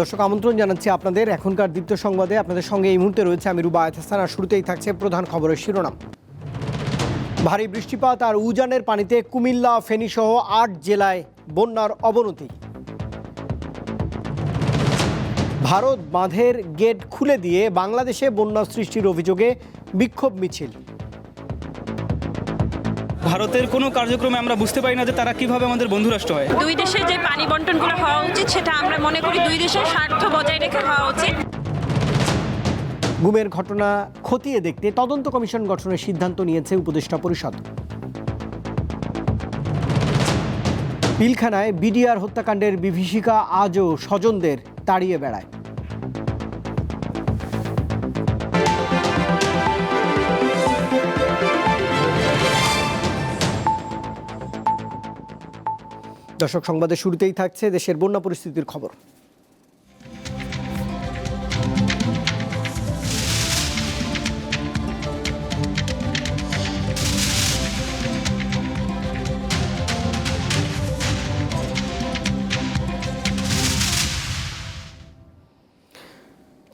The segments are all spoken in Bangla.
দর্শক, আমন্ত্রণ জানাচ্ছি আপনাদের। এখনকার দীপ্ত সংবাদে আপনাদের সঙ্গে এই মুহূর্তে রয়েছে আমি রুবা হাসান, আর শুরুতেই থাকছে প্রধান খবরের শিরোনাম। ভারী বৃষ্টিপাত আর উজানের পানিতে কুমিল্লা, ফেনীসহ আট জেলায় বন্যার অবনতি। ভারত বাঁধের গেট খুলে দিয়ে বাংলাদেশে বন্যা সৃষ্টির অভিযোগে বিক্ষোভ মিছিল। ভারতের কোনো কার্যক্রমে আমরা বুঝতে পারি না যে তারা কীভাবে আমাদের বন্ধু রাষ্ট্র হয়। দুই দেশে যে পানি বন্টনগুলো হওয়া উচিত সেটা আমরা মনে করি দুই দেশের স্বার্থ বজায় রেখে হওয়া উচিত। গুমের ঘটনা খতিয়ে দেখতে তদন্ত কমিশন গঠনের সিদ্ধান্ত নিয়েছে উপদেষ্টা পরিষদ। পিলখানায় বিডিআর হত্যাকাণ্ডের বিভীষিকা আজও স্বজনদের তাড়িয়ে বেড়ায়। দর্শক, সংবাদের শুরুতেই থাকছে দেশের বন্যা পরিস্থিতির খবর।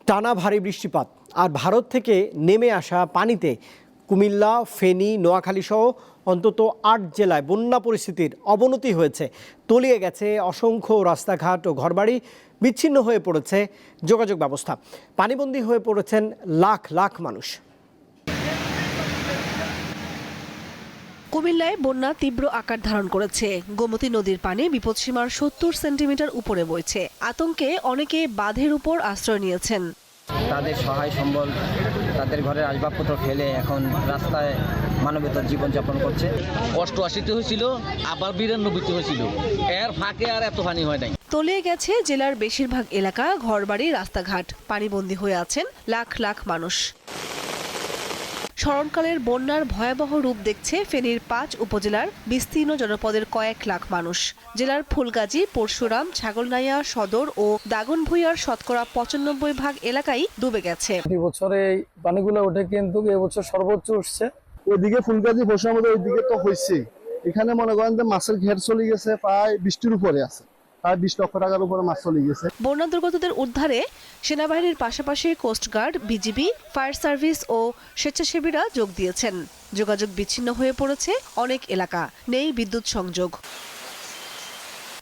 টানা ভারী বৃষ্টিপাত। আর ভারত থেকে নেমে আসা পানিতে কুমিল্লা, ফেনী নোয়াখালী সহ অন্তত আট জেলায় বন্যা পরিস্থিতির অবনতি হয়েছে। তলিয়ে গেছে অসংখ্য রাস্তাঘাট ও ঘরবাড়ি বিচ্ছিন্ন হয়ে পড়েছে যোগাযোগ ব্যবস্থা। পানিবন্দী হয়ে পড়েছেন লাখ লাখ মানুষ। কুমিল্লায় বন্যা তীব্র আকার ধারণ করেছে। গোমতী নদীর পানি বিপদসীমার সত্তর সেন্টিমিটার উপরে বইছে। আতঙ্কে অনেকে বাঁধের উপর আশ্রয় নিয়েছেন। তাদের সহায় সম্বল তাদের ঘরের আসবাবপত্র ফেলে এখন রাস্তায় মানবেতর জীবনযাপন করছে। কষ্ট অষ্টআশিতে হয়েছিল আবার বিরানব্বইতে হয়েছিল। এর ফাঁকে আর এত হানি হয় নাই। তলিয়ে গেছে জেলার বেশিরভাগ এলাকা ঘরবাড়ি রাস্তাঘাট। পানিবন্দী হয়ে আছেন লাখ লাখ মানুষ। স্মরণকালের বন্যার ভয়াবহ রূপ দেখছে ফেনীর পাঁচ উপজেলার বিস্তীর্ণ জনপদের কয়েক লাখ মানুষ। জেলার ফুলগাজী পরশুরাম ছাগলনাইয়া সদর ও দাগনভূঞার শতকরা পঁচানব্বই ভাগ এলাকাই ডুবে গেছে। বছরে এই পানিগুলো ওঠে কিন্তু এবছর সর্বোচ্চ উঠছে। ওইদিকে ফুলগাজি ওইদিকে তো হয়েছে এখানে মনে করেন যে মাছের ঘের চলে গেছে প্রায় বৃষ্টির উপরে আছে। প্রায় বিশ লক্ষ টাকার উপরে মাছ চলে গেছে। বন্যা দুর্গতদের উদ্ধারে সেনাবাহিনীর পাশাপাশি coast guard BGB fire service ও স্বেচ্ছাসেবীরা যোগ দিয়েছেন। যোগাযোগ বিচ্ছিন্ন হয়ে পড়েছে অনেক এলাকা। নেই বিদ্যুৎ সংযোগ।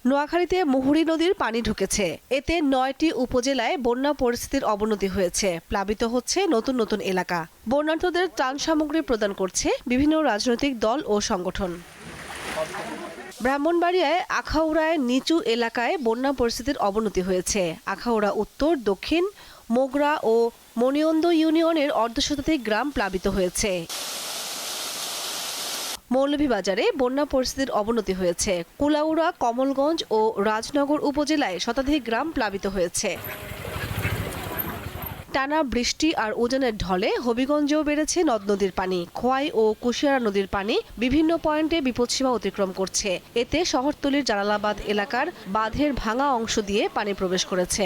নোয়াখালীতে মুহুরী নদীর পানি ঢুকেছে। এতে নয়টি উপজেলায় বন্যা পরিস্থিতির অবনতি হয়েছে। প্লাবিত হচ্ছে নতুন নতুন এলাকা। বন্যার্থদের ত্রাণ সামগ্রী প্রদান করছে বিভিন্ন রাজনৈতিক দল ও সংগঠন। ব্রাহ্মণবাড়িয়ায় আখাউড়ায় নিচু এলাকায় বন্যা পরিস্থিতির অবনতি হয়েছে। আখাউড়া উত্তর, দক্ষিণ, মোগরা ও মণিয়ন্দ ইউনিয়নের অর্ধশতাধিক গ্রাম প্লাবিত হয়েছে। মৌলভীবাজারে বন্যা পরিস্থিতির অবনতি হয়েছে। কুলাউড়া, কমলগঞ্জ ও রাজনগর উপজেলায় শতাধিক গ্রাম প্লাবিত হয়েছে। টানা বৃষ্টি আর ওজনের ঢলে হবিগঞ্জেও বেড়েছে নদ নদীর পানি। খোয়াই ও কুশিয়ারা নদীর পানি বিভিন্ন পয়েন্টে বিপদসীমা অতিক্রম করছে। এতে শহরতলির জালালাবাদ এলাকার বাঁধের ভাঙা অংশ দিয়ে পানি প্রবেশ করেছে।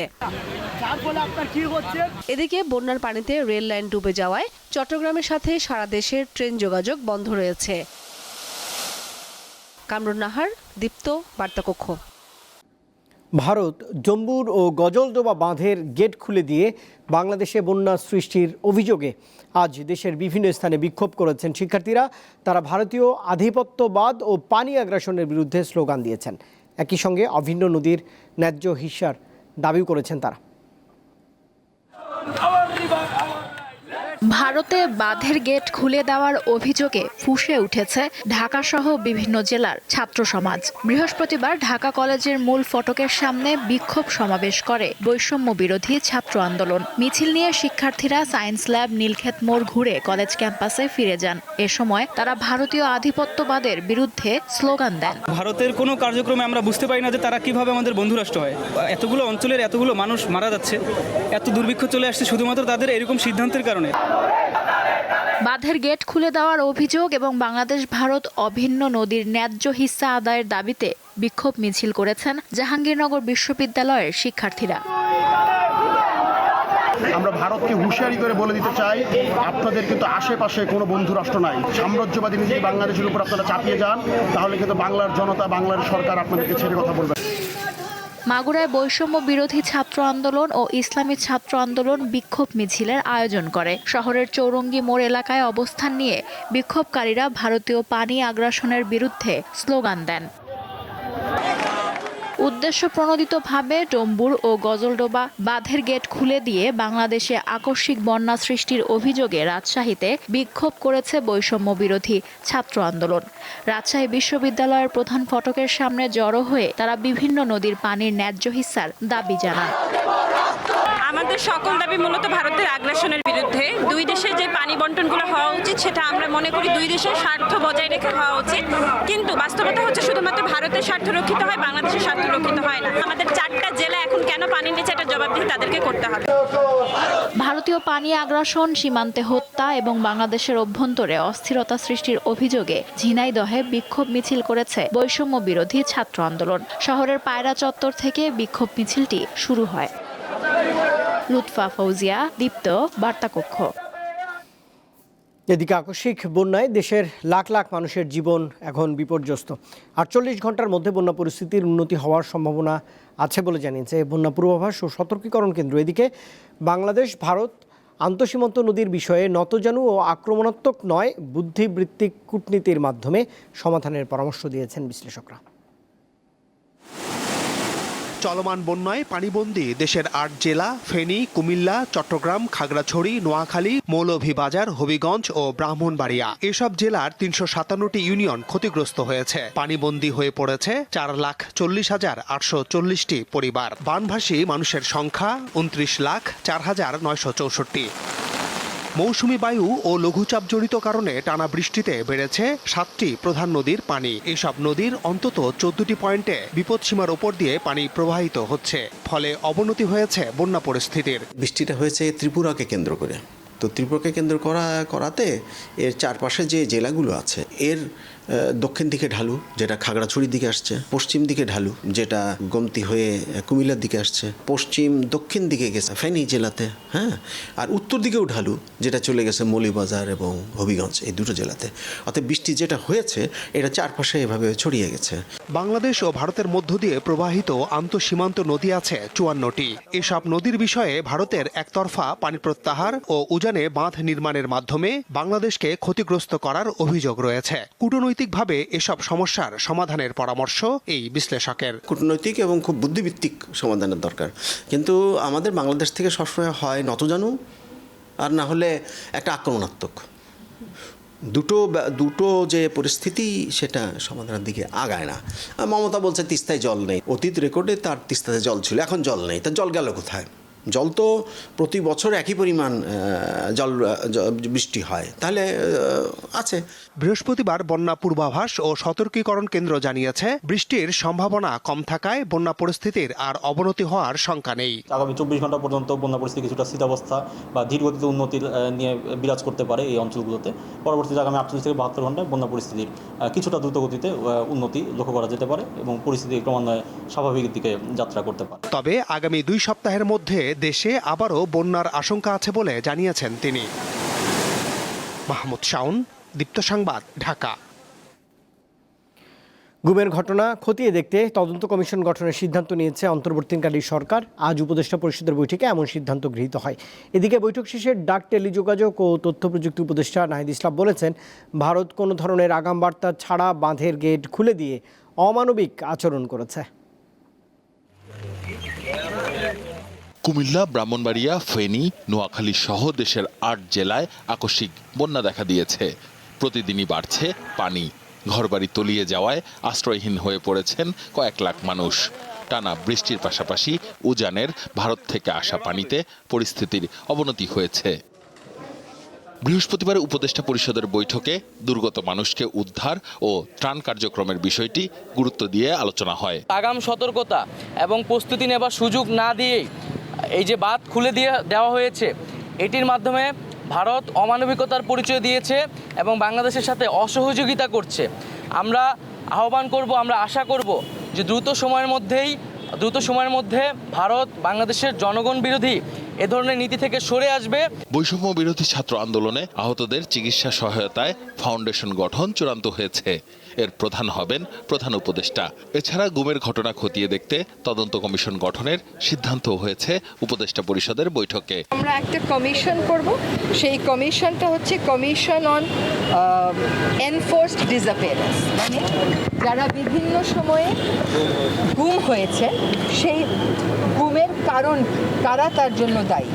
এদিকে বন্যার পানিতে রেল লাইন ডুবে যাওয়ায় চট্টগ্রামের সাথে সারা দেশের ট্রেন যোগাযোগ বন্ধ রয়েছে। কামরুন নাহার দীপ্ত বার্তাকক্ষ। ভারত জম্বুর ও গজলডোবা বাঁধের গেট খুলে দিয়ে বাংলাদেশে বন্যা সৃষ্টির অভিযোগে আজ দেশের বিভিন্ন স্থানে বিক্ষোভ করেছেন শিক্ষার্থীরা। তারা ভারতীয় আধিপত্যবাদ ও পানি আগ্রাসনের বিরুদ্ধে স্লোগান দিয়েছেন। একই সঙ্গে অভিন্ন নদীর ন্যায্য হিসার দাবিও করেছেন তারা। ভারতে বাঁধের গেট খুলে দেওয়ার অভিযোগে ফুঁসে উঠেছে ঢাকাসহ বিভিন্ন জেলার ছাত্র সমাজ। বৃহস্পতিবার ঢাকা কলেজের মূল ফটকের সামনে বিক্ষোভ সমাবেশ করে বৈষম্য বিরোধী ছাত্র আন্দোলন। মিছিল নিয়ে শিক্ষার্থীরা সায়েন্স ল্যাব, নীলক্ষেত মোড় ঘুরে কলেজ ক্যাম্পাসে ফিরে যান। এ সময় তারা ভারতীয় আধিপত্যবাদের বিরুদ্ধে স্লোগান দেন। ভারতের কোনো কার্যক্রমে আমরা বুঝতে পারি না যে তারা কীভাবে আমাদের বন্ধুরাষ্ট্র হয়। এতগুলো অঞ্চলের এতগুলো মানুষ মারা যাচ্ছে, এত দুর্ভিক্ষ চলে আসছে শুধুমাত্র তাদের এরকম সিদ্ধান্তের কারণে। বাঁধের গেট খুলে দেওয়ার অভিযোগ এবং বাংলাদেশ, ভারত অভিন্ন নদীর ন্যায্য হিস্সা আদায়ের দাবিতে বিক্ষোভ মিছিল করেছেন জাহাঙ্গীরনগর বিশ্ববিদ্যালয়ের শিক্ষার্থীরা। আমরা ভারতকে হুঁশিয়ারি করে বলে দিতে চাই, আপনাদের কিন্তু আশেপাশে কোনো বন্ধু রাষ্ট্র নাই। সাম্রাজ্যবাদী নীতি বাংলাদেশের উপর আপনারা চাপিয়ে যান, তাহলে কিন্তু বাংলার জনতা, বাংলার সরকার আপনাদেরকে ছেড়ে কথা বলবে। মাগুরায় বৈষম্য বিরোধী ছাত্র আন্দোলন ও ইসলামী ছাত্র আন্দোলন বিক্ষোভ মিছিলের আয়োজন করে। শহরের চৌরঙ্গি মোড় এলাকায় অবস্থান নিয়ে বিক্ষোভকারীরা ভারতীয় পানি আগ্রাসনের বিরুদ্ধে স্লোগান দেন। উদ্দেশ্য প্রণোদিতভাবে ডম্বুর ও গজলডোবা বাঁধের গেট খুলে দিয়ে বাংলাদেশে আকস্মিক বন্যা সৃষ্টির অভিযোগে রাজশাহীতে বিক্ষোভ করেছে বৈষম্য বিরোধী ছাত্র আন্দোলন। রাজশাহী বিশ্ববিদ্যালয়ের প্রধান ফটকের সামনে জড়ো হয়ে তারা বিভিন্ন নদীর পানির ন্যায্য হিসার দাবি জানান আমাদের সকল দাবি মূলত ভারতের আগ্রাসনের বিরুদ্ধে। দুই দেশে যে পানি বন্টনগুলো হওয়া উচিত, সেটা আমরা মনে করি দুই দেশের স্বার্থ বজায় রেখে হওয়া উচিত। কিন্তু বাস্তবতা হচ্ছে শুধুমাত্র ভারতের স্বার্থ রক্ষিত হয়, বাংলাদেশের স্বার্থ রক্ষিত হয় না। আমাদের চারটা জেলা এখন কেন পানি নিচে এটা জবাবদিহি তাদেরকে করতে হবে? ভারতীয় পানি আগ্রাসন, সীমান্তে হত্যা এবং বাংলাদেশের অভ্যন্তরে অস্থিরতা সৃষ্টির অভিযোগে ঝিনাইদহে বিক্ষোভ মিছিল করেছে বৈষম্য বিরোধী ছাত্র আন্দোলন। শহরের পায়রা চত্বর থেকে বিক্ষোভ মিছিলটি শুরু হয়। লুৎফা ফৌজিয়া, দীপ্ত বার্তাকক্ষ এদিকে আকস্মিক বন্যায় দেশের লাখ লাখ মানুষের জীবন এখন বিপর্যস্ত। আটচল্লিশ ঘণ্টার মধ্যে বন্যা পরিস্থিতির উন্নতি হওয়ার সম্ভাবনা আছে বলে জানিয়েছে বন্যা পূর্বাভাস ও সতর্কীকরণ কেন্দ্র। এদিকে বাংলাদেশ, ভারত, আন্তঃসীমান্ত নদীর বিষয়ে নতজানু ও আক্রমণাত্মক নয়, বুদ্ধিবৃত্তিক কূটনীতির মাধ্যমে সমাধানের পরামর্শ দিয়েছেন বিশ্লেষকরা। চলমান বন্যায় পানিবন্দী দেশের আট জেলা, ফেনী, কুমিল্লা, চট্টগ্রাম, খাগড়াছড়ি, নোয়াখালী, মৌলভীবাজার, হবিগঞ্জ ও ব্রাহ্মণবাড়িয়া। এসব জেলার তিনশো সাতান্নটি ইউনিয়ন ক্ষতিগ্রস্ত হয়েছে। পানিবন্দী হয়ে পড়েছে চার লাখ চল্লিশ হাজার আটশো চল্লিশটি পরিবার। বানভাসী মানুষের সংখ্যা উনত্রিশ লাখ চার হাজার নয়শো চৌষট্টি। মৌসুমি বায়ু ও লঘুচাপ জড়িত কারণে টানা বৃষ্টিতে বেড়েছে সাতটি প্রধান নদীর পানি। এসব নদীর অন্তত চোদ্দটি পয়েন্টে বিপদসীমার ওপর দিয়ে পানি প্রবাহিত হচ্ছে। ফলে অবনতি হয়েছে বন্যা পরিস্থিতির। বৃষ্টিটা হয়েছে ত্রিপুরাকে কেন্দ্র করে। তো ত্রিপুরাকে কেন্দ্র করা, করাতে এর চারপাশে যে জেলাগুলো আছে, এর দক্ষিণ দিকে ঢালু, যেটা খাগড়াছড়ির দিকে আসছে, পশ্চিম দিকে ঢালু, যেটা গমতি হয়ে কুমিল্লার দিকে আসছে, পশ্চিম দক্ষিণ দিকে গেছে, ফেনী জেলাতে হ্যাঁ? আর উত্তর দিকেও ঢালু, যেটা চলে গেছে মৌলিবাজার এবং হবিগঞ্জ, এই দুটো জেলাতে। অর্থাৎ বৃষ্টি যেটা হয়েছে, এটা চারপাশে এভাবে ছড়িয়ে গেছে। বাংলাদেশ ও ভারতের মধ্য দিয়ে প্রবাহিত আন্তঃসীমান্ত নদী আছে চুয়ান্নটি। এসব নদীর বিষয়ে ভারতের একতরফা পানি প্রত্যাহার ও উজানে বাঁধ নির্মাণের মাধ্যমে বাংলাদেশকে ক্ষতিগ্রস্ত করার অভিযোগ রয়েছে। কূটনৈতিকভাবে এসব সমস্যার সমাধানের পরামর্শ এই বিশ্লেষকের। কূটনৈতিক এবং খুব বুদ্ধিভিত্তিক সমাধানের দরকার। কিন্তু আমাদের বাংলাদেশ থেকে সবসময় হয় নতজানু আর না হলে একটা আক্রমণাত্মক। দুটো দুটো যে পরিস্থিতি সেটা সমাধানের দিকে আগায় না। মমতা বলছে তিস্তায় জল নেই। অতীত রেকর্ডে তার তিস্তাতে জল ছিল, এখন জল নেই। তা জল গেল কোথায়? জল তো প্রতি বছর একই পরিমাণ জল বৃষ্টি হয়। তাহলে আছে। বৃহস্পতিবার বন্যা পূর্বাভাস ও সতর্কীকরণ কেন্দ্র জানিয়েছে বৃষ্টির সম্ভাবনা কম থাকায় বন্যা পরিস্থিতির আর অবনতি হওয়ার শঙ্কা নেই। আগামী চব্বিশ ঘণ্টা পর্যন্ত বন্যা পরিস্থিতি কিছুটা স্থিতাবস্থা বা ধীরগতিতে উন্নতির আহ, নিয়ে বিরাজ করতে পারে এই অঞ্চলগুলোতে। পরবর্তীতে আগামী আটচল্লিশ থেকে বাহাত্তর ঘন্টায় বন্যা পরিস্থিতির কিছুটা দ্রুতগতিতে উন্নতি লক্ষ্য করা যেতে পারে এবং পরিস্থিতি ক্রমান্বয়ে স্বাভাবিক দিকে যাত্রা করতে পারে। তবে আগামী দুই সপ্তাহের মধ্যে দেশে আবারও বন্যার আশঙ্কা আছে বলে জানিয়েছেন তিনি। মাহমুদ শাউন দীপ্ত সংবাদ, ঢাকা। গুমের ঘটনা খতিয়ে দেখতে তদন্ত কমিশন গঠনের সিদ্ধান্ত নিয়েছে অন্তর্বর্তীকালীন সরকার। আজ উপদেষ্টা পরিষদের বৈঠকে এমন সিদ্ধান্ত গৃহীত হয়। এদিকে বৈঠক শেষে ডাক, টেলিযোগাযোগ ও তথ্য প্রযুক্তি উপদেষ্টা নাহিদ ইসলাম বলেছেন, ভারত কোনো ধরনের আগাম বার্তা ছাড়া বাঁধের গেট খুলে দিয়ে অমানবিক আচরণ করেছে। কুমিল্লা, ব্রাহ্মণবাড়িয়া, ফেনী, নোয়াখালী সহ দেশের আট জেলায় আকস্মিক বন্যা দেখা দিয়েছে। প্রতিদিনই বাড়ছে পানি। ঘরবাড়ি তলিয়ে যাওয়ায় আশ্রয়হীন হয়ে পড়েছেন কয়েক লাখ মানুষ। টানা বৃষ্টির পাশাপাশি উজানের ভারত থেকে আসা পানিতে পরিস্থিতির অবনতি হয়েছে। বৃহস্পতিবার উপদেষ্টা পরিষদের বৈঠকে দুর্গত মানুষকে উদ্ধার ও ত্রাণ কার্যক্রমের বিষয়টি গুরুত্ব দিয়ে আলোচনা হয়। আগাম সতর্কতা এবং প্রস্তুতি নেবার সুযোগ না দিয়েই এই যে বাদ খুলে দিয়ে দেওয়া হয়েছে, এটির মাধ্যমে ভারত অমানবিকতার পরিচয় দিয়েছে এবং বাংলাদেশের সাথে অসহযোগিতা করছে। আমরা আহ্বান করব, আমরা আশা করব যে দ্রুত সময়ের মধ্যেই, দ্রুত সময়ের মধ্যে ভারত বাংলাদেশের জনগণ বিরোধী এ ধরনের নীতি থেকে সরে আসবে। বৈষম্য বিরোধী ছাত্র আন্দোলনে আহতদের চিকিৎসা সহায়তায় ফাউন্ডেশন গঠন চূড়ান্ত হয়েছে। এর প্রধান হবেন প্রধান উপদেষ্টা। এছাড়া গুমের ঘটনা খতিয়ে দেখতে তদন্ত কমিশন গঠনের সিদ্ধান্ত হয়েছে উপদেষ্টা পরিষদের বৈঠকে। আমরা একটা কমিশন করব। সেই কমিশনটা হচ্ছে কমিশন অন এনফোর্সড ডিসঅ্যাপিয়ারেন্স মানে যারা বিভিন্ন সময়ে গুম হয়েছে, সেই গুমের কারণ কারা তার জন্য দায়ী?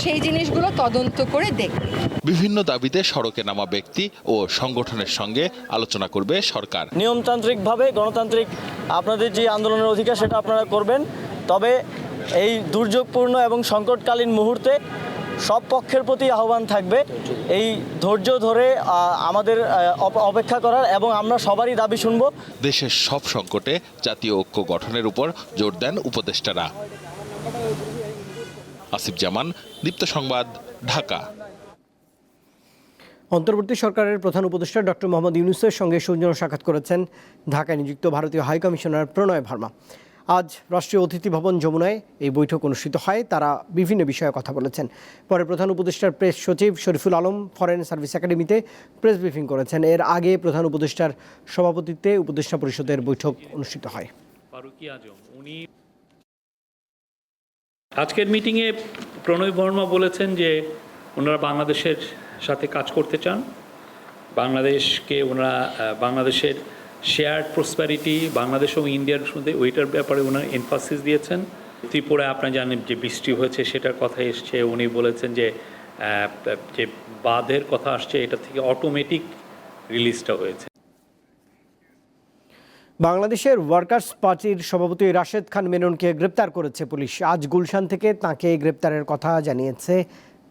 সেই জিনিসগুলো তদন্ত করে দেখবে বিভিন্ন দাবিতে সড়কে নামা ব্যক্তি ও সংগঠনের সঙ্গে আলোচনা করবে সরকার। নিয়মতান্ত্রিকভাবে গণতান্ত্রিক আপনাদের যে আন্দোলনের অধিকার সেটা আপনারা করবেন। তবে এই দুর্যোগপূর্ণ এবং সংকটকালীন মুহূর্তে সব পক্ষের প্রতি আহ্বান থাকবে। এই ধৈর্য ধরে আমাদের অপেক্ষা করার এবং আমরা সবারই দাবি শুনব। দেশের সব সংকটে জাতীয় ঐক্য গঠনের উপর জোর দেন উপদেষ্টারা। আসিফ জামান দীপ্ত সংবাদ ঢাকা। অন্তর্বর্তী সরকারের প্রধান উপদেষ্টা ডক্টর মোহাম্মদ ইউনুসের সঙ্গে সৌজন্য সাক্ষাৎ করেছেন ঢাকায় নিযুক্ত ভারতীয় হাইকমিশনার প্রণয় ভার্মা। আজ রাষ্ট্রীয় অতিথি ভবন যমুনায় এই বৈঠক অনুষ্ঠিত হয় তারা বিভিন্ন বিষয়ে কথা বলেছেন। পরে প্রধান উপদেষ্টার প্রেস সচিব শরীফুল আলম ফরেন সার্ভিস একাডেমিতে প্রেস ব্রিফিং করেছেন। এর আগে প্রধান উপদেষ্টার সভাপতিত্বে উপদেষ্টা পরিষদের বৈঠক অনুষ্ঠিত হয়। আজকের মিটিংয়ে প্রণয় বর্মা বলেছেন যে ওনারা বাংলাদেশের সাথে কাজ করতে চান। বাংলাদেশকে ওনারা বাংলাদেশের শেয়ার প্রসপ্যারিটি বাংলাদেশ ও ইন্ডিয়ার মধ্যে ওইটার ব্যাপারে ওনারা এনফাসিস দিয়েছেন। ত্রিপুরায় আপনারা জানেন যে বৃষ্টি হয়েছে, সেটার কথা এসছে। উনি বলেছেন যে যে বাঁধের কথা আসছে, এটা থেকে অটোমেটিক রিলিজটা হয়েছে। বাংলাদেশের ওয়ার্কার্স পার্টির সভাপতি রাশেদ খান মেননকে গ্রেপ্তার করেছে পুলিশ। আজ গুলশান থেকে তাকে গ্রেপ্তারের কথা জানিয়েছে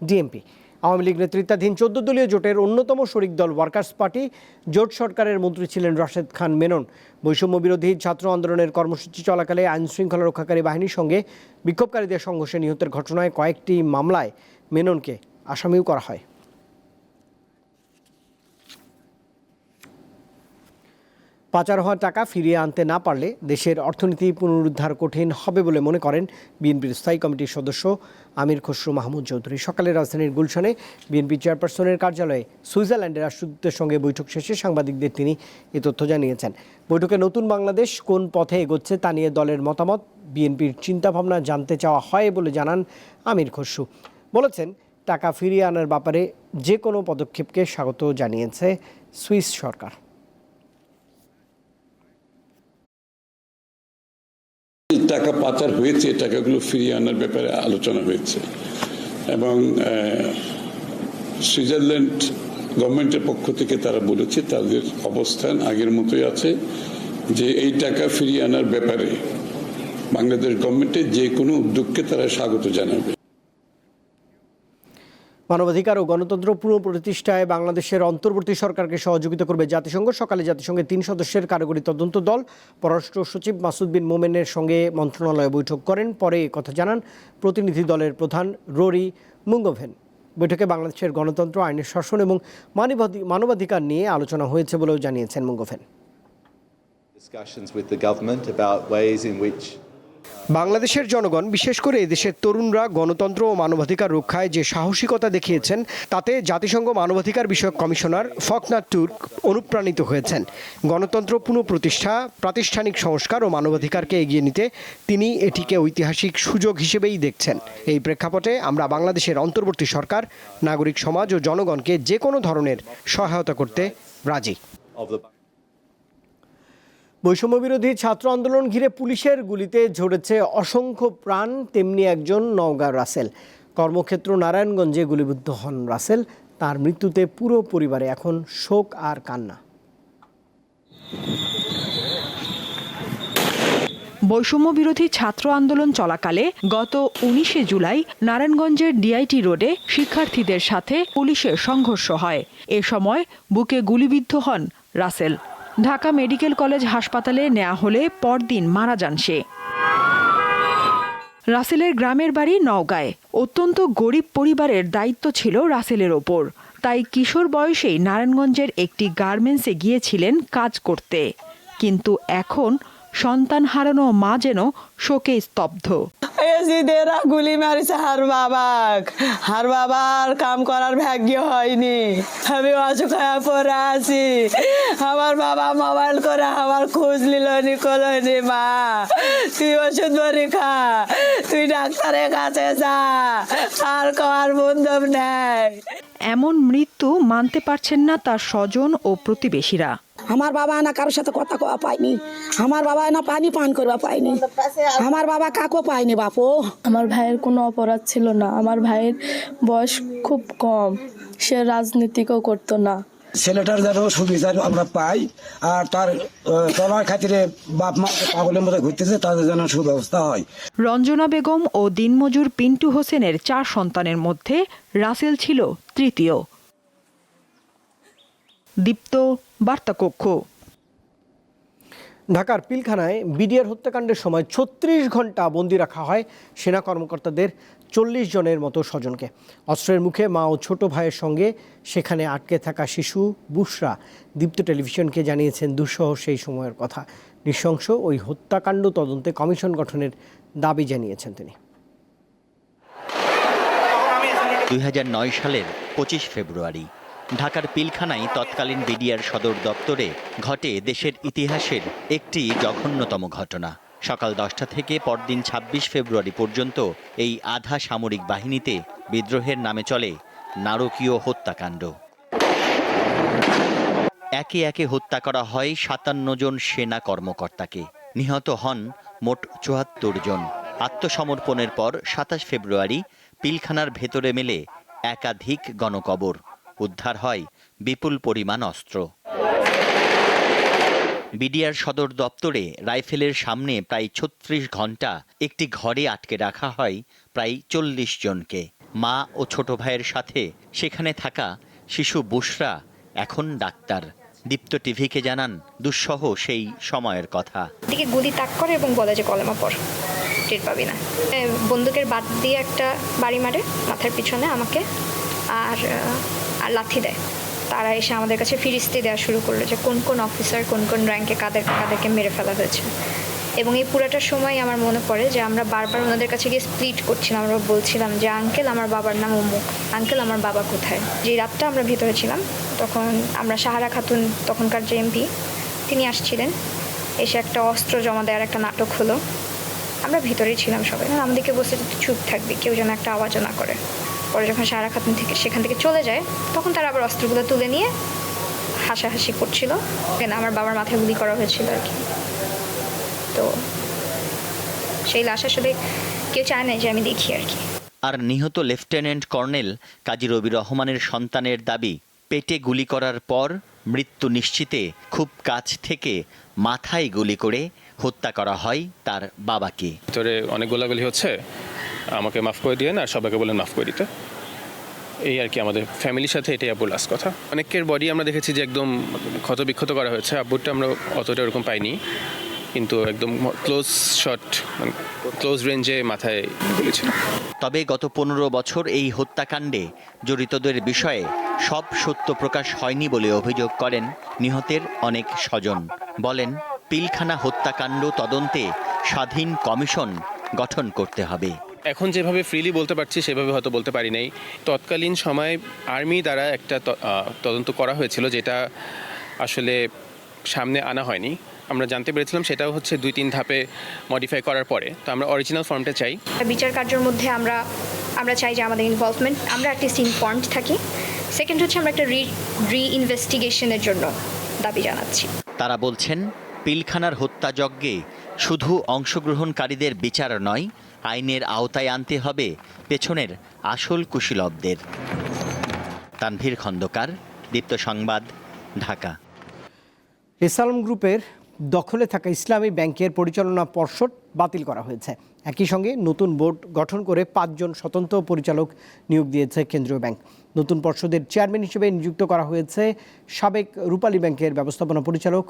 ডিএমপি। আওয়ামী লীগ নেতৃত্বাধীন চোদ্দ দলীয় জোটের অন্যতম শরিক দল ওয়ার্কার্স পার্টি, জোট সরকারের মন্ত্রী ছিলেন রাশেদ খান মেনন। বৈষম্য বিরোধী ছাত্র আন্দোলনের কর্মসূচি চলাকালে আইন শৃঙ্খলা রক্ষাকারী বাহিনীর সঙ্গে বিক্ষোভকারীদের সংঘর্ষে নিহতের ঘটনায় কয়েকটি মামলায় মেননকে আসামিও করা হয়। পাচার হওয়া টাকা ফিরিয়ে আনতে না পারলে দেশের অর্থনীতি পুনরুদ্ধার কঠিন হবে বলে মনে করেন বিএনপির স্থায়ী কমিটির সদস্য আমির খসরু মাহমুদ চৌধুরী। সকালে রাজধানীর গুলশানে বিএনপি চেয়ারপারসনের কার্যালয়ে সুইজারল্যান্ডের রাষ্ট্রদূতের সঙ্গে বৈঠক শেষে সাংবাদিকদের তিনি এ তথ্য জানিয়েছেন। বৈঠকে নতুন বাংলাদেশ কোন পথে এগোচ্ছে তা নিয়ে দলের মতামত বিএনপির চিন্তাভাবনা জানতে চাওয়া হয় বলে জানান আমির খসরু। বলেছেন, টাকা ফিরিয়ে আনার ব্যাপারে যে কোনো পদক্ষেপকে স্বাগত জানিয়েছে সুইস সরকার। টাকা পাচার হয়েছে, টাকাগুলো ফিরিয়ে আনার ব্যাপারে আলোচনা হয়েছে। এবং সুইজারল্যান্ড গভর্নমেন্টের পক্ষ থেকে তারা বলেছে, তাদের অবস্থান আগের মতোই আছে, যে এই টাকা ফিরিয়ে আনার ব্যাপারে বাংলাদেশ গভর্নমেন্টের যে কোনো উদ্যোগকে তারা স্বাগত জানাবে। মানবাধিকার ও গণতন্ত্র পুনঃপ্রতিষ্ঠায় বাংলাদেশের অন্তর্বর্তী সরকারকে সহযোগিতা করবে জাতিসংঘ। সকালে জাতিসংঘের তিন সদস্যের কারিগরি তদন্ত দল, পররাষ্ট্র সচিব মাসুদ বিন মোমেনের সঙ্গে মন্ত্রণালয়ে বৈঠক করেন। পরে কথা জানান প্রতিনিধি দলের প্রধান রোরি মুঙ্গভেন। বৈঠকে বাংলাদেশের গণতন্ত্র, আইনের শাসন এবং মানবাধি- মানবাধিকার নিয়ে আলোচনা হয়েছে বলেও জানিয়েছেন মুঙ্গভেন। Discussions with the government about ways in which বাংলাদেশের জনগণ, বিশেষ করে এদেশের তরুণরা, গণতন্ত্র ও মানবাধিকার রক্ষায় যে সাহসিকতা দেখিয়েছেন, তাতে জাতিসংঘ মানবাধিকার বিষয়ক কমিশনার ফকনার তুর্ক অনুপ্রাণিত হয়েছেন। গণতন্ত্র পুনঃপ্রতিষ্ঠা, প্রাতিষ্ঠানিক সংস্কার ও মানবাধিকারকে এগিয়ে নিতে তিনি এটিকে ঐতিহাসিক সুযোগ হিসেবেই দেখছেন। এই প্রেক্ষাপটে আমরা বাংলাদেশের অন্তর্বর্তী সরকার, নাগরিক সমাজ ও জনগণকে যে কোনো ধরনের সহায়তা করতে রাজি। Of the বৈষম্য বিরোধী ছাত্র আন্দোলন ঘিরে পুলিশের গুলিতে ঝরেছে অসংখ্য প্রাণ, তেমনি একজন নওগাঁ রাসেল। কর্মক্ষেত্র নারায়ণগঞ্জে গুলিবিদ্ধ হন রাসেল। তার মৃত্যুতে পুরো পরিবারে এখন শোক আর কান্না। বৈষম্য বিরোধী ছাত্র আন্দোলন চলাকালে গত উনিশে জুলাই নারায়ণগঞ্জের ডিআইটি রোডে শিক্ষার্থীদের সাথে পুলিশের সংঘর্ষ হয়। এ সময় বুকে গুলিবিদ্ধ হন রাসেল। ঢাকা মেডিকেল কলেজ হাসপাতালে নেওয়া হলে পরদিন মারা যান সে। রাসেলের গ্রামের বাড়ি নওগাঁয়। অত্যন্ত গরিব পরিবারের দায়িত্ব ছিল রাসেলের ওপর। তাই কিশোর বয়সেই নারায়ণগঞ্জের একটি গার্মেন্টসে গিয়েছিলেন কাজ করতে। কিন্তু এখন সন্তান হারানো মা যেন শোকে স্তব্ধ। এজিদেরা গুলি মারিছে হার বাবাক। হার বাবার কাম করার ভাগ্য হয়নি। আমি অসুখায় পরে আছি। আমার বাবা মোবাইল করে আমার খোঁজ নিল নি কলনি মা তুই ওষুধ বড়ি খা। তুই ডাক্তারের কাছে যা। আর কার বন্ধব নেই। এমন মৃত্যু মানতে পারছেন না তার স্বজন ও প্রতিবেশীরা। আমার বাবা না কারোর সাথে কথা কওয়া পায়নি। আমার বাবা না পানি পান করবা পায়নি। আমার বাবা কাকও পায়নি বাপু। আমার ভাইয়ের কোনো অপরাধ ছিল না। আমার ভাইয়ের বয়স খুব কম। সে রাজনীতিও করতো না। ছেলেটার যেন সুবিধা আমরা পাই আর তার চলার খাতিরে বাপ মা পাগলের মতো ঘুরতেছে তাদের যেন সুব্যবস্থা হয়। রঞ্জনা বেগম ও দিনমজুর পিন্টু হোসেনের চার সন্তানের মধ্যে রাসেল ছিল তৃতীয়। দীপ্ত বার্তাকক্ষ। ঢাকার পিলখানায় বিডিআর হত্যাকাণ্ডের সময় ছত্রিশ ঘণ্টা বন্দি রাখা হয় সেনা কর্মকর্তাদের চল্লিশ জনের মতো স্বজনকে। অস্ত্রের মুখে মা ও ছোট ভাইয়ের সঙ্গে সেখানে আটকে থাকা শিশু বুশরা দীপ্ত টেলিভিশনকে জানিয়েছেন দুঃসহ সেই সময়ের কথা। নৃশংস ওই হত্যাকাণ্ড তদন্তে কমিশন গঠনের দাবি জানিয়েছেন তিনি। দুই হাজার নয় সালের পঁচিশ ফেব্রুয়ারি ঢাকার পিলখানায় তৎকালীন বিডিআর সদর দপ্তরে ঘটে দেশের ইতিহাসের একটি জঘন্যতম ঘটনা। সকাল দশটা থেকে পরদিন ২৬ ফেব্রুয়ারি পর্যন্ত এই আধা সামরিক বাহিনীতে বিদ্রোহের নামে চলে নারকীয় হত্যাকাণ্ড। একে একে হত্যা করা হয় সাতান্ন জন সেনা কর্মকর্তাকে। নিহত হন মোট চুয়াত্তর জন। আত্মসমর্পণের পর সাতাশ ফেব্রুয়ারি পিলখানার ভেতরে মেলে একাধিক গণকবর। উদ্ধার হয়, বিপুল পরিমাণ অস্ত্র। বিডিআর সদর দপ্তরে রাইফেলের সামনে প্রায় ছত্রিশ ঘণ্টা একটি ঘরে আটকে রাখা হয় প্রায় চল্লিশ জনকে। মা ও ছোট ভাইয়ের সাথে সেখানে থাকা শিশু বুশরা এখন ডাক্তার। দীপ্ত টিভিকে জানান, দুঃসহ সেই সময়ের কথা। দিকে গুলি তাক করে এবং বলে যে কলেমা পড়, টের পাবি না। বন্দুকের বাদ দিয়ে একটা বাড়ি মারে, মাথার পিছনে আমাকে, আর আর লাথি দেয়। তারা এসে আমাদের কাছে ফিরিস্তি দেওয়া শুরু করল যে কোন কোন অফিসার কোন কোন র্যাঙ্কে কাদের কাদেরকে মেরে ফেলা হয়েছে। এবং এই পুরাটার সময় আমার মনে পড়ে যে আমরা বারবার ওনাদের কাছে গিয়ে স্প্লিট করছিলাম। আমরা বলছিলাম যে, আঙ্কেল, আমার বাবার নাম অমুক। আঙ্কেল, আমার বাবা কোথায়? যে রাতটা আমরা ভিতরে ছিলাম, তখন আমরা সাহারা খাতুন, তখনকার যে এমপি, তিনি আসছিলেন। এসে একটা অস্ত্র জমা দেওয়ার একটা নাটক হলো। আমরা ভিতরেই ছিলাম সবাই। আমাদেরকে বসে চুপ থাকবি। কেউ যেন একটা আওয়াজও না করে। পরে যখন সারা খাতুন থেকে সেখান থেকে চলে যায় তখন তারা আবার অস্ত্রগুলো তুলে নিয়ে হাসাহাসি করছিল। কেন আমার বাবার মাথায় গুলি করা হয়েছিল আর কি। তো সেই লাশ আসলে কেউ চায় না যে আমি দেখি আর কি। আর নিহত লেফটেন্যান্ট কর্নেল কাজী রবি রহমানের সন্তানের দাবি পেটে গুলি করার পর মৃত্যু নিশ্চিতে খুব কাছ থেকে মাথায় গুলি করে হত্যা করা হয় তার বাবাকে। ভিতরে অনেক গোলাগুলি হচ্ছে আমাকে মাফ করে দিয়ে না সবাইকে বলেন মাফ করে দিতে। এই আর কি আমাদের ফ্যামিলির সাথে এটাই আব্বুর লাস্ট কথা। অনেকের বডি আমরা দেখেছি যে একদম ক্ষত বিক্ষত করা হয়েছে। আব্বুরটা আমরা অতটা ওরকম পাইনি। কিন্তু একদম ক্লোজ শট ক্লোজ রেঞ্জে মাথায় গুলি ছিল তবে গত পনেরো বছর এই হত্যাকাণ্ডে জড়িতদের বিষয়ে সব সত্য প্রকাশ হয়নি বলে অভিযোগ করেন নিহতের অনেক স্বজন। বলেন, পিলখানা হত্যাকাণ্ড তদন্তে স্বাধীন কমিশন গঠন করতে হবে। এখন যেভাবে ফ্রিলি বলতে পারছি সেভাবে হয়তো বলতে পারি নাই। তৎকালীন সময় আর্মি দ্বারা একটা ত- তদন্ত করা হয়েছিল যেটা আসলে সামনে আনা হয়নি। আমরা জানতে পেরেছিলাম সেটাও হচ্ছে দুই তিন ধাপে মডিফাই করার পরে। তো আমরা অরিজিনাল ফর্মটা চাই। বিচার কার্যের মধ্যে আমরা আমরা চাই যে আমাদের ইনভলভমেন্ট আমরা একটা ইনফর্মড থাকি। সেকেন্ড হচ্ছে আমরা একটা রি রি ইনভেস্টিগেশনের জন্য দাবি জানাচ্ছি। তারা বলছেন পিলখানার হত্যাযজ্ঞে শুধু অংশগ্রহণকারীদের বিচার নয় আইনের আওতায় আনতে হবে পেছনের আসল কুশীলবদের। তানভীর খন্দকার, দীপ্ত সংবাদ, ঢাকা। ইসলাম গ্রুপের দখলে থাকা ইসলামী ব্যাংকের পরিচালনা পর্ষদ বাতিল করা হয়েছে। একই সঙ্গে নতুন বোর্ড গঠন করে পাঁচজন স্বতন্ত্র পরিচালক নিয়োগ দিয়েছে কেন্দ্রীয় ব্যাংক। নতুন পর্ষদের চেয়ারম্যান হিসেবে নিযুক্ত করা হয়েছে সাবেক রূপালী ব্যাংকের ব্যবস্থাপনা পরিচালক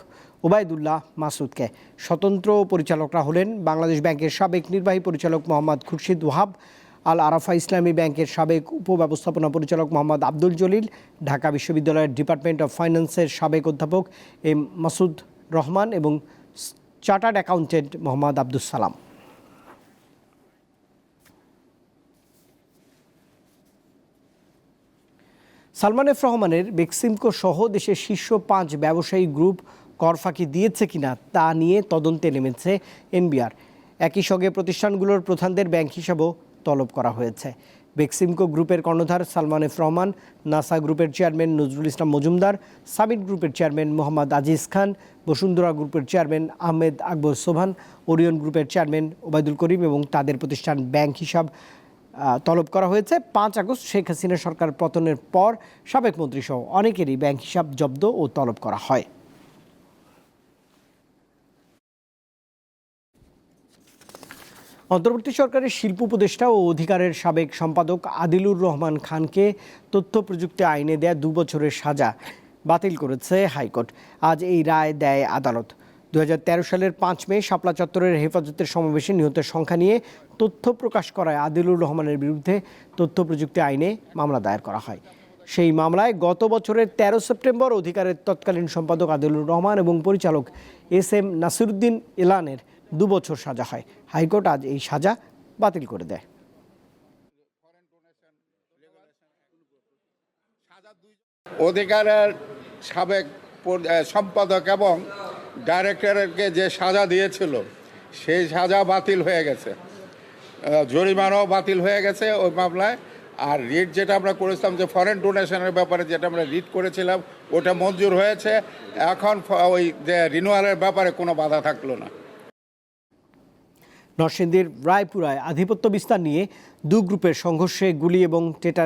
ওবায়দুল্লাহ মাসুদকে। স্বতন্ত্র পরিচালকরা হলেন বাংলাদেশ ব্যাংকের সাবেক নির্বাহী পরিচালক মোহাম্মদ খুরশিদ ওয়াহাব আল আরাফা ইসলামী ব্যাংকের সাবেক উপব্যবস্থাপনা পরিচালক মোহাম্মদ আব্দুল জলিল, ঢাকা বিশ্ববিদ্যালয়ের ডিপার্টমেন্ট অফ ফাইন্যান্সের সাবেক অধ্যাপক এম মাসুদ রহমান এবং chartered accountant Mohammad Abdul Salam. Salman F রহমানের বেক্সিমকো সহ দেশের শীর্ষ পাঁচ ব্যবসায়ী গ্রুপ কর ফাঁকি দিয়েছে কিনা তা নিয়ে তদন্তে নেমেছে এনবিআর। একই সঙ্গে প্রতিষ্ঠানগুলোর প্রধানদের ব্যাংক হিসাবও তলব করা হয়েছে। বেক্সিমকো গ্রুপের কর্ণধার সালমান এফ রহমান, নাসা গ্রুপের চেয়ারম্যান নজরুল ইসলাম মজুমদার, সামিট গ্রুপের চেয়ারম্যান মোহাম্মদ আজিজ খান, বসুন্ধরা গ্রুপের চেয়ারম্যান আহমেদ আকবর সোভান ওরিয়ন গ্রুপের চেয়ারম্যান ওবায়দুল করিম এবং তাদের প্রতিষ্ঠান ব্যাংক হিসাব তলব করা হয়েছে। পাঁচ আগস্ট শেখ হাসিনা সরকার পতনের পর সাবেক মন্ত্রীসহ অনেকেরই ব্যাংক হিসাব জব্দ ও তলব করা হয়। অন্তর্বর্তী সরকারের শিল্প উপদেষ্টা ও অধিকারের সাবেক সম্পাদক আদিলুর রহমান খানকে তথ্য প্রযুক্তি আইনে দেয়া দু বছরের সাজা বাতিল করেছে হাইকোর্ট। আজ এই রায় দেয় আদালত। দু হাজার তেরো সালের পাঁচ মে শাপলা চত্বরের হেফাজতের সমাবেশে নিহতের সংখ্যা নিয়ে তথ্য প্রকাশ করায় আদিলুর রহমানের বিরুদ্ধে তথ্য প্রযুক্তি আইনে মামলা দায়ের করা হয়। সেই মামলায় গত বছরের তেরো সেপ্টেম্বর অধিকারের তৎকালীন সম্পাদক আদিলুর রহমান এবং পরিচালক এস এম নাসিরুদ্দিন এলানের দু বছর সাজা হয়। হাইকোর্ট আজ এই সাজা বাতিল করে দেয়। অধিকারের সাবেক সম্পাদক এবং ডাইরেক্টরকে যে সাজা দিয়েছিল, সেই সাজা বাতিল হয়ে গেছে। জরিমানাও বাতিল হয়ে গেছে ওই মামলায়। আর রিট যেটা আমরা করেছিলাম, যে ফরেন ডোনেশনের ব্যাপারে যেটা আমরা রিট করেছিলাম, ওটা মঞ্জুর হয়েছে। এখন ওই যে রিনুয়ালের ব্যাপারে কোনো বাধা থাকল না। নরসিংদীর রায়পুরায় আধিপত্য বিস্তার নিয়ে দু গ্রুপের সংঘর্ষে গুলি এবং টেটা,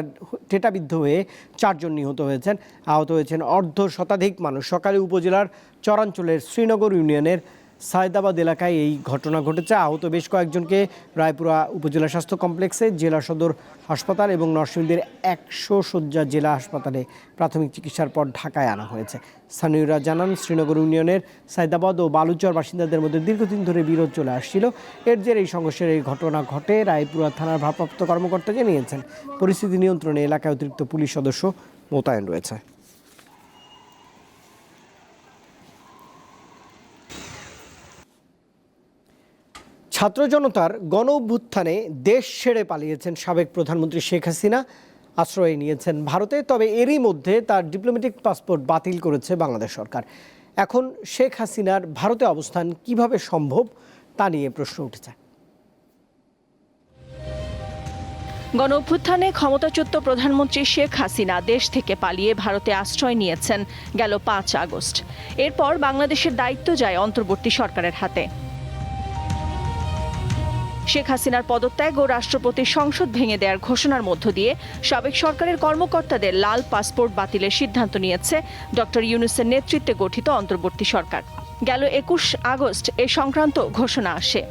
টেটাবিদ্ধ হয়ে চারজন নিহত হয়েছেন। আহত হয়েছেন অর্ধ শতাধিক মানুষ। সকালে উপজেলার চরাঞ্চলের শ্রীনগর ইউনিয়নের সায়দাবাদ এলাকায় এই ঘটনা ঘটেছে। আহত বেশ কয়েকজনকে রায়পুরা উপজেলা স্বাস্থ্য কমপ্লেক্সে জেলা সদর হাসপাতাল এবং নরসিংদীর একশো শয্যা জেলা হাসপাতালে প্রাথমিক চিকিৎসার পর ঢাকায় আনা হয়েছে। স্থানীয়রা জানান, শ্রীনগর ইউনিয়নের সায়দাবাদ ও বালুচর বাসিন্দাদের মধ্যে দীর্ঘদিন ধরে বিরোধ চলে আসছিল। এর জেরে এই সংঘর্ষের এই ঘটনা ঘটে, রায়পুরা থানার ভারপ্রাপ্ত কর্মকর্তা জানিয়েছেন। পরিস্থিতি নিয়ন্ত্রণে এলাকায় অতিরিক্ত পুলিশ সদস্য মোতায়েন রয়েছে। ছাত্র জনতার গণ অভ্যুত্থানে দেশ ছেড়ে পালিয়েছেন সাবেক প্রধানমন্ত্রী শেখ হাসিনা। আশ্রয় নিয়েছেন ভারতে, তবে এরই মধ্যে তার ডিপ্লোম্যাটিক পাসপোর্ট বাতিল করেছে বাংলাদেশ সরকার। এখন শেখ হাসিনার ভারতে অবস্থান কীভাবে সম্ভব তা নিয়ে প্রশ্ন উঠেছে। গণ অভ্যুত্থানে ক্ষমতাচ্যুত প্রধানমন্ত্রী শেখ হাসিনা দেশ থেকে পালিয়ে ভারতে আশ্রয় নিয়েছেন গেল পাঁচ আগস্ট। এরপর বাংলাদেশের দায়িত্ব যায় অন্তর্বর্তী সরকারের হাতে। শেখ হাসিনার পদত্যাগ ও রাষ্ট্রপতির সংসদ ভেঙে দেওয়ার ঘোষণার মধ্য দিয়ে সাবেক সরকারের কর্মকর্তাদের লাল পাসপোর্ট বাতিলের সিদ্ধান্ত নিয়েছে ডক্টর ইউনুসের নেতৃত্বে গঠিত অন্তর্বর্তী সরকার। গেল একুশ আগস্ট এ সংক্রান্ত ঘোষণা আসে।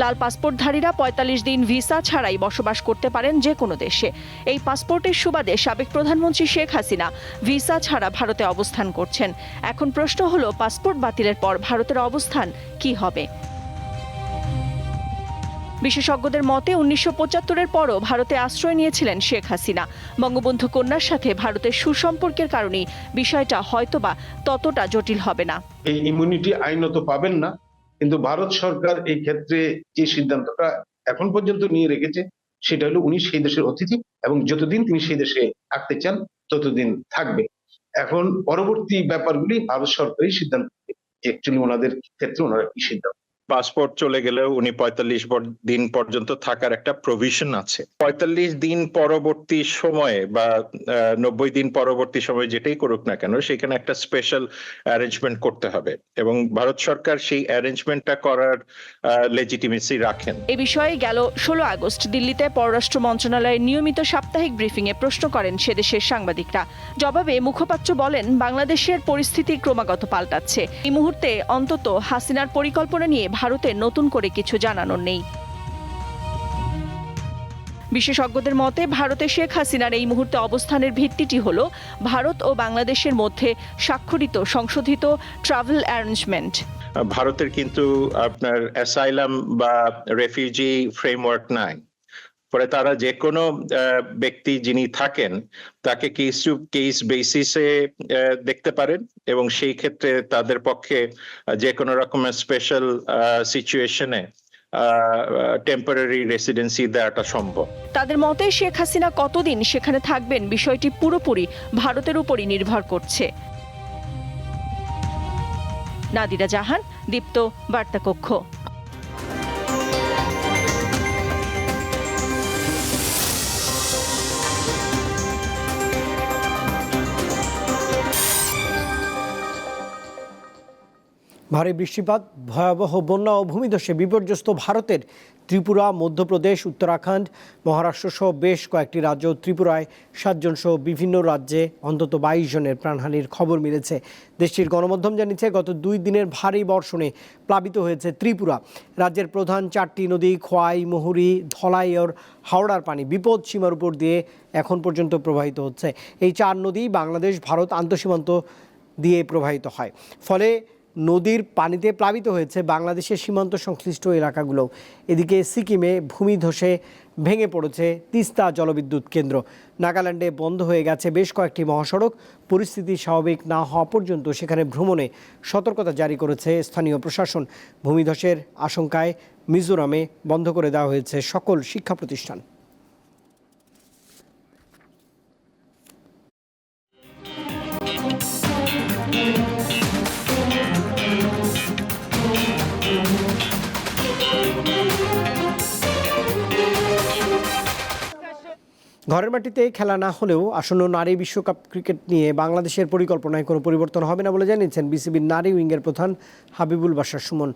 লাল পাসপোর্টধারীরা পঁয়তাল্লিশ দিন ভিসা ছাড়াই বসবাস করতে পারেন যে কোনো দেশে। এই পাসপোর্টের সুবাদে সাবেক প্রধানমন্ত্রী শেখ হাসিনা ভিসা ছাড়া ভারতে অবস্থান করছেন। এখন প্রশ্ন হলো, পাসপোর্ট বাতিলের পর ভারতের অবস্থান কি হবে? বিশেষজ্ঞদের মতে, উনিশশো পঁচাত্তরের পরও ভারতে আশ্রয় নিয়েছিলেন শেখ হাসিনা। বঙ্গবন্ধু কন্যার সাথে ভারতের সুসম্পর্কের কারণেই বিষয়টা হয়তোবা ততটা জটিল হবে না। এই ইমিউনিটি আইনত পাবেন না, কিন্তু ভারত সরকার এই ক্ষেত্রে যে সিদ্ধান্তটা এখন পর্যন্ত নিয়ে রেখেছে, সেটা হলো উনি সেই দেশের অতিথি এবং যতদিন তিনি সেই দেশে থাকতে চান, ততদিন থাকবে। এখন পরবর্তী ব্যাপারগুলি ভারত সরকারই সিদ্ধান্ত অ্যাকচুয়ালি ওনাদের ক্ষেত্রে ওনারা কি সিদ্ধান্ত পাসপোর্ট চলে গেলেও উনি পঁয়তাল্লিশ দিন পর্যন্ত থাকার একটা প্রভিশন আছে। পঁয়তাল্লিশ দিন পরবর্তী সময়ে বা নব্বই দিন পরবর্তী সময়ে যেটাই করুক না কেন, সেখানে একটা স্পেশাল অ্যারেঞ্জমেন্ট করতে হবে এবং ভারত সরকার সেই অ্যারেঞ্জমেন্টটা করার লেজিটিমেসি রাখেন। এ বিষয়ে গেল ষোলো আগস্ট দিল্লিতে পররাষ্ট্র মন্ত্রণালয়ের নিয়মিত সাপ্তাহিক ব্রিফিং এ প্রশ্ন করেন সেদেশের সাংবাদিকরা। জবাবে মুখপাত্র বলেন, বাংলাদেশের পরিস্থিতি ক্রমাগত পাল্টাচ্ছে। এই মুহূর্তে অন্তত হাসিনার পরিকল্পনা নিয়ে ভারতে নতুন করে কিছু জানানোর নেই। বিশেষজ্ঞদের মতে, ভারতে শেখ হাসিনার এই মুহূর্তে অবস্থানের ভিত্তিটি হল ভারত ও বাংলাদেশের মধ্যে স্বাক্ষরিত, সংশোধিত ট্রাভেল অ্যারেঞ্জমেন্ট ভারতের কিন্তু আপনার অ্যাসাইলাম বা রেফিউজি ফ্রেমওয়ার্ক নাই। ফলে তারা যে কোনো ব্যক্তি যিনি থাকেন, তাকে কেস টু কেস বেসিসে দেখতে পারেন এবং সেই ক্ষেত্রে তাদের পক্ষে যে কোনো রকমের স্পেশাল সিচুয়েশনে টেম্পোরারি রেসিডেন্সি দেওয়াটা সম্ভব। তাদের মতে শেখ হাসিনা কতদিন সেখানে থাকবেন বিষয়টি পুরোপুরি ভারতের উপরই নির্ভর করছে। নাদিরা জাহান, দীপ্ত বার্তা কক্ষ ভারী বৃষ্টিপাত, ভয়াবহ বন্যা ও ভূমিধসে বিপর্যস্ত ভারতের ত্রিপুরা, মধ্যপ্রদেশ, উত্তরাখণ্ড, মহারাষ্ট্র সহ বেশ কয়েকটি রাজ্য ত্রিপুরায় সাতজন সহ বিভিন্ন রাজ্যে অন্তত বাইশ জনের প্রাণহানির খবর মিলেছে। দেশটির গণমাধ্যম জানিয়েছে, গত দুই দিনের ভারী বর্ষণে প্লাবিত হয়েছে ত্রিপুরা। রাজ্যের প্রধান চারটি নদী খোয়াই, মহুরি ধলাই ও হাওড়ার পানি বিপদ সীমার উপর দিয়ে এখন পর্যন্ত প্রবাহিত হচ্ছে। এই চার নদী বাংলাদেশ, ভারত আন্তঃসীমান্ত দিয়ে প্রবাহিত হয়। ফলে নদীর পানিতে প্লাবিত হয়েছে বাংলাদেশের সীমান্ত সংশ্লিষ্ট এলাকাগুলো। এদিকে সিকিমে ভূমিধসে ভেঙে পড়েছে তিস্তা জলবিদ্যুৎ কেন্দ্র। নাগাল্যান্ডে বন্ধ হয়ে গেছে বেশ কয়েকটি মহাসড়ক। পরিস্থিতি স্বাভাবিক না হওয়া পর্যন্ত সেখানে ভ্রমণে সতর্কতা জারি করেছে স্থানীয় প্রশাসন। ভূমিধসের আশঙ্কায় মিজোরামে বন্ধ করে দেওয়া হয়েছে সকল শিক্ষা প্রতিষ্ঠান। ঘরের মাটিতে খেলা না হলেও আসন্ন নারী বিশ্বকাপ ক্রিকেট নিয়ে বাংলাদেশের পরিকল্পনায় কোনো পরিবর্তন হবে না বলে জানিয়েছেন বিসিবির নারী উইংয়ের প্রধান হাবিবুল বাশার সুমন।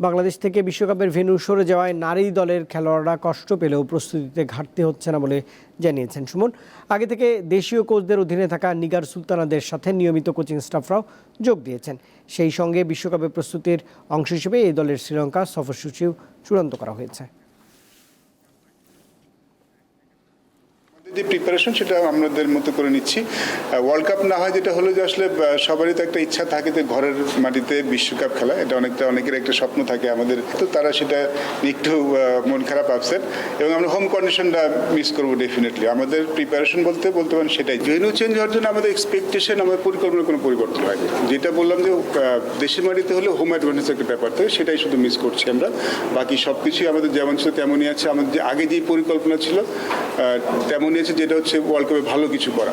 বাংলাদেশ থেকে বিশ্বকাপের ভেন্যু সরে যাওয়ায় নারী দলের খেলোয়াড়রা কষ্ট পেলেও প্রস্তুতিতে ঘাটতি হচ্ছে না বলে জানিয়েছেন সুমন। আগে থেকে দেশীয় কোচদের অধীনে থাকা নিগার সুলতানাদের সাথে নিয়মিত কোচিং স্টাফরাও যোগ দিয়েছেন। সেই সঙ্গে বিশ্বকাপের প্রস্তুতির অংশ হিসেবে এই দলের শ্রীলঙ্কা সফরসূচিও চূড়ান্ত করা হয়েছে। যে প্রিপারেশন সেটা আমাদের মতো করে নিচ্ছি। ওয়ার্ল্ড কাপ না হয় যেটা হলো যে আসলে সবারই তো একটা ইচ্ছা থাকে যে ঘরের মাটিতে বিশ্বকাপ খেলা। এটা অনেকটা, অনেকের একটা স্বপ্ন থাকে আমাদের। তো তারা সেটা একটু মন খারাপ আপসেট এবং আমরা হোম কন্ডিশনটা মিস করব ডেফিনেটলি আমাদের প্রিপারেশন বলতে বলতে পারেন সেটাই। ভেনু চেঞ্জ হওয়ার জন্য আমাদের এক্সপেকটেশন আমাদের পরিকল্পনার কোনো পরিবর্তন হয়নি যেটা বললাম যে দেশের মাটিতে হলে হোম অ্যাডভান্টেজ একটা ব্যাপার থাকে, সেটাই শুধু মিস করছি আমরা। বাকি সব কিছুই আমাদের যেমন ছিল, তেমনই আছে। আমাদের যে আগে যেই পরিকল্পনা ছিল তেমনই আছে যেটা হচ্ছে ওয়ার্ল্ড কাপে ভালো কিছু করা।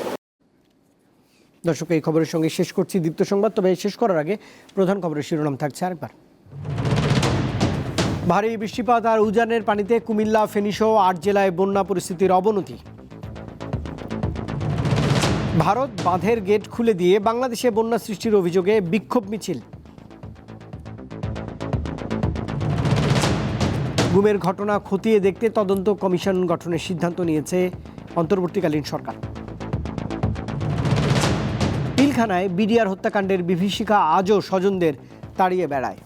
দর্শক, এই খবরের সঙ্গে শেষ করছি দীপ্ত সংবাদ, তবে শেষ করার আগে প্রধান খবরের শিরোনাম থাকছে আরেকবার। ভারী বৃষ্টিপাত আর উজানের পানিতে কুমিল্লা, ফেনীসহ আট জেলায় বন্যা পরিস্থিতির অবনতি। ভারত বাঁধের গেট খুলে দিয়ে বাংলাদেশে বন্যা সৃষ্টির অভিযোগে বিক্ষোভ মিছিল। গুমের ঘটনা খতিয়ে দেখতে তদন্ত কমিশন গঠনের সিদ্ধান্ত নিয়েছে অন্তর্বর্তীকালীন সরকার। পিলখানায় বিডিআর হত্যাকাণ্ডের বিভীষিকা আজও স্বজনদের তাড়িয়ে বেড়ায়।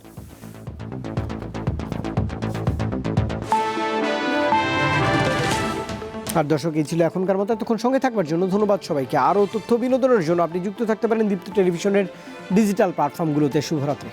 আর দর্শক, এই ছিল এখনকার মতো। এতক্ষণ সঙ্গে থাকবার জন্য ধন্যবাদ সবাইকে। আরও তথ্য বিনোদনের জন্য আপনি যুক্ত থাকতে পারেন দীপ্ত টেলিভিশনের ডিজিটাল প্ল্যাটফর্মগুলোতে। শুভরাত্রি।